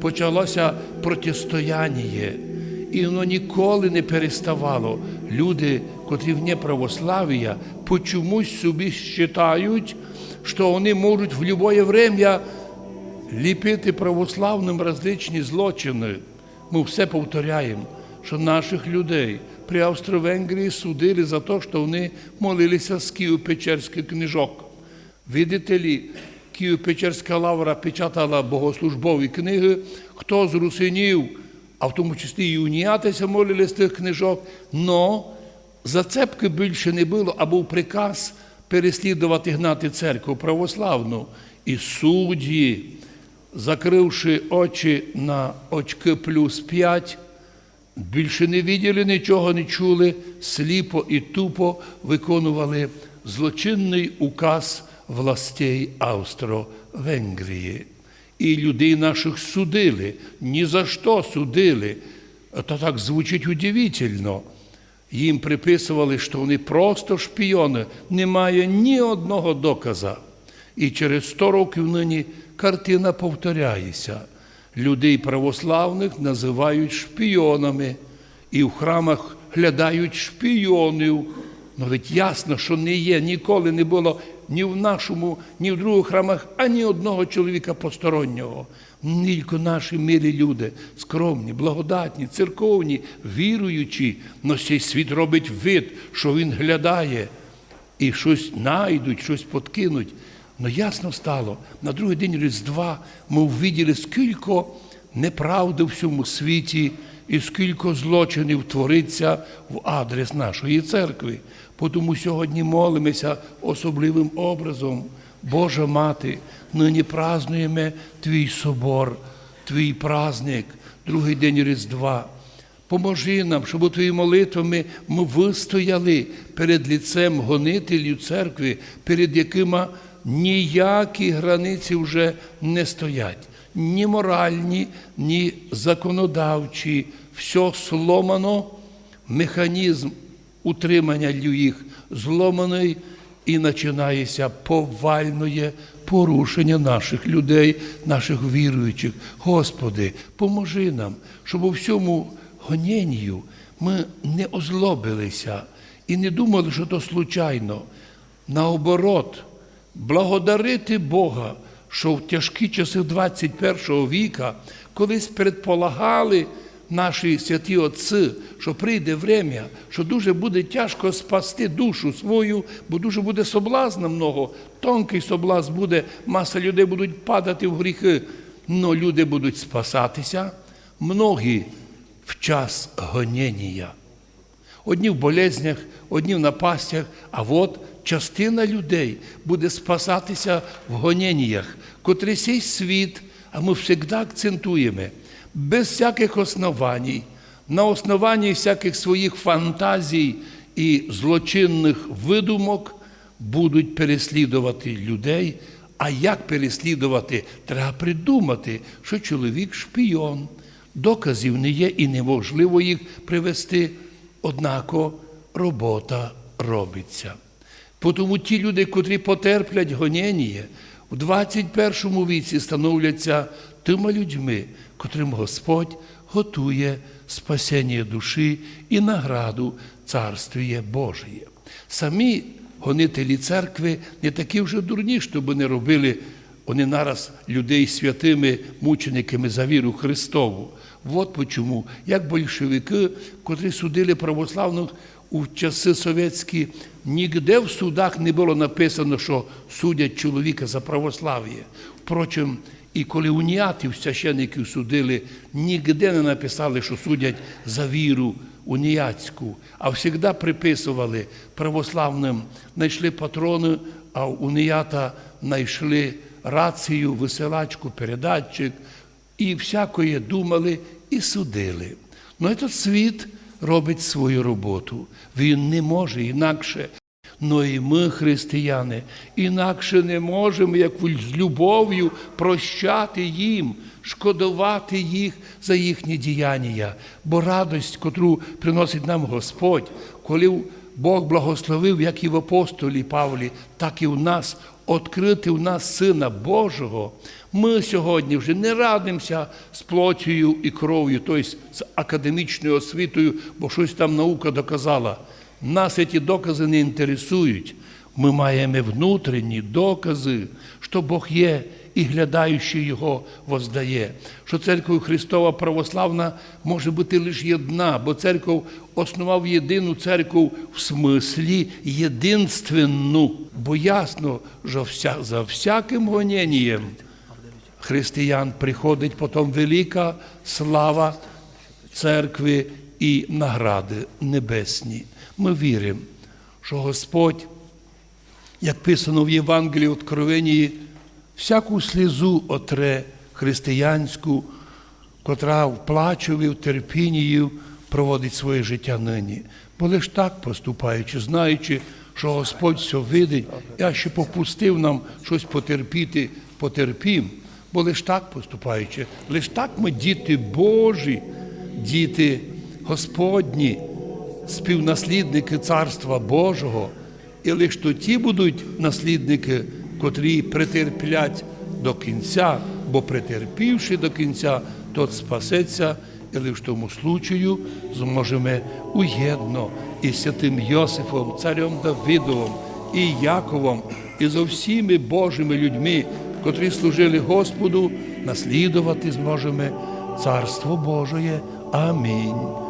почалося протистояння. І воно ніколи не переставало. Люди, котрі вне православ'я, по чомусь собі вважають, що вони можуть в будь-яке время ліпити православним различні злочини. Ми все повторяємо, що наших людей при Австро-Венгрії судили за те, що вони молилися з Києво-Печерських книжок. Видите ли, Києво-Печерська лавра печатала богослужбові книги, хто з русинів, а в тому числі і уніятися молили з тих книжок, но зацепки більше не було, а був приказ переслідувати гнати церкву православну. І судді, закривши очі на очки плюс п'ять, більше не виділи нічого, не чули, сліпо і тупо виконували злочинний указ властей Австро-Венгрії. І людей наших судили, ні за що судили. Це так звучить удивительно. Їм приписували, що вони просто шпіони, немає ні одного доказа. І через 100 років нині картина повторяється. Людей православних називають шпіонами, і в храмах глядають шпіонів. Ну ведь ясно, що не є, ніколи не було ні в нашому, ні в других храмах ані одного чоловіка постороннього. Тільки наші милі люди, скромні, благодатні, церковні, віруючі, но цей світ робить вид, що він глядає і щось найдуть, щось подкинуть. Ну ясно стало, на другий день Різдва ми увиділи, скільки неправди в всьому світі і скільки злочинів твориться в адрес нашої церкви. Тому сьогодні молимося особливим образом. Божа Мати, нині празднуємо Твій собор, Твій праздник, другий день Різдва. Поможи нам, щоб у Твої молитвами ми вистояли перед ліцем гонителів церкви, перед якими ніякі границі вже не стоять. Ні моральні, ні законодавчі. Все сломано, механізм утримання їх зломаний і починається повальне порушення наших людей, наших віруючих. Господи, поможи нам, щоб у всьому гоненню ми не озлобилися і не думали, що то случайно. Наоборот, благодарити Бога, що в тяжкі часи 21 віка колись предполагали наші святі отці, що прийде время, що дуже буде тяжко спасти душу свою, бо дуже буде соблазна много, тонкий соблазн буде, маса людей будуть падати в гріхи, но люди будуть спасатися, многі в час гонення. Одні в болезнях, одні в напастях, а от частина людей буде спасатися в гоненнях, котрий сей світ, а ми завжди акцентуємо, без всяких основань, на основанні всяких своїх фантазій і злочинних видумок будуть переслідувати людей. А як переслідувати? Треба придумати, що чоловік шпійон. Доказів не є і неможливо їх привести, однако робота робиться. Тому ті люди, котрі потерплять гонення, в 21 віці становляться тими людьми, котрим Господь готує спасення душі і награду Царствіє Божє. Самі гонителі церкви не такі вже дурні, щоб не робили вони нараз людей святими мучениками за віру Христову. От почому, як большевики, котрі судили православних у часи совєтські, ніде в судах не було написано, що судять чоловіка за православ'я. Впрочем, і коли уніатів священиків судили, ніде не написали, що судять за віру уніатську, а завжди приписували православним, знайшли патрони, а уніата знайшли рацію, висилачку, передатчик, і всякої думали і судили. Ну, цей світ робить свою роботу. Він не може інакше. Ну і ми, християни, інакше не можемо, як з любов'ю прощати їм, шкодувати їх за їхні діяння. Бо радость, котру приносить нам Господь, коли Бог благословив, як і в апостолі Павлі, так і в нас, відкрити в нас Сина Божого, Ми сьогодні вже не радимося з плотію і кров'ю, тобто з академічною освітою, бо щось там наука доказала. Нас ці докази не інтересують. Ми маємо внутрішні докази, що Бог є і глядаючий Його воздає. Що церква Христова православна може бути лише одна, бо церков основав єдину церкву в смислі єдинственну. Бо ясно, що вся, за всяким гонінням християн приходить потім велика слава церкви і награди небесні. Ми віримо, що Господь, як писано в Євангелії Откровенії, всяку слізу отре християнську, котра в плачові, в терпінні проводить своє життя нині. Бо лиш так поступаючи, знаючи, що Господь все видить, я ще попустив нам щось потерпіти, потерпім. Бо лиш так поступаючи, лиш так ми діти Божі, діти Господні, співнаслідники Царства Божого, і лиш то ті будуть наслідники, котрі претерплять до кінця, бо претерпівши до кінця, тот спасеться, і лиш в тому случаю зможемо уєдно із святим Йосифом, царем Давидовим і Яковом, і зо всіми Божими людьми, котрі служили Господу, наслідувати зможемо Царство Божоє. Амінь.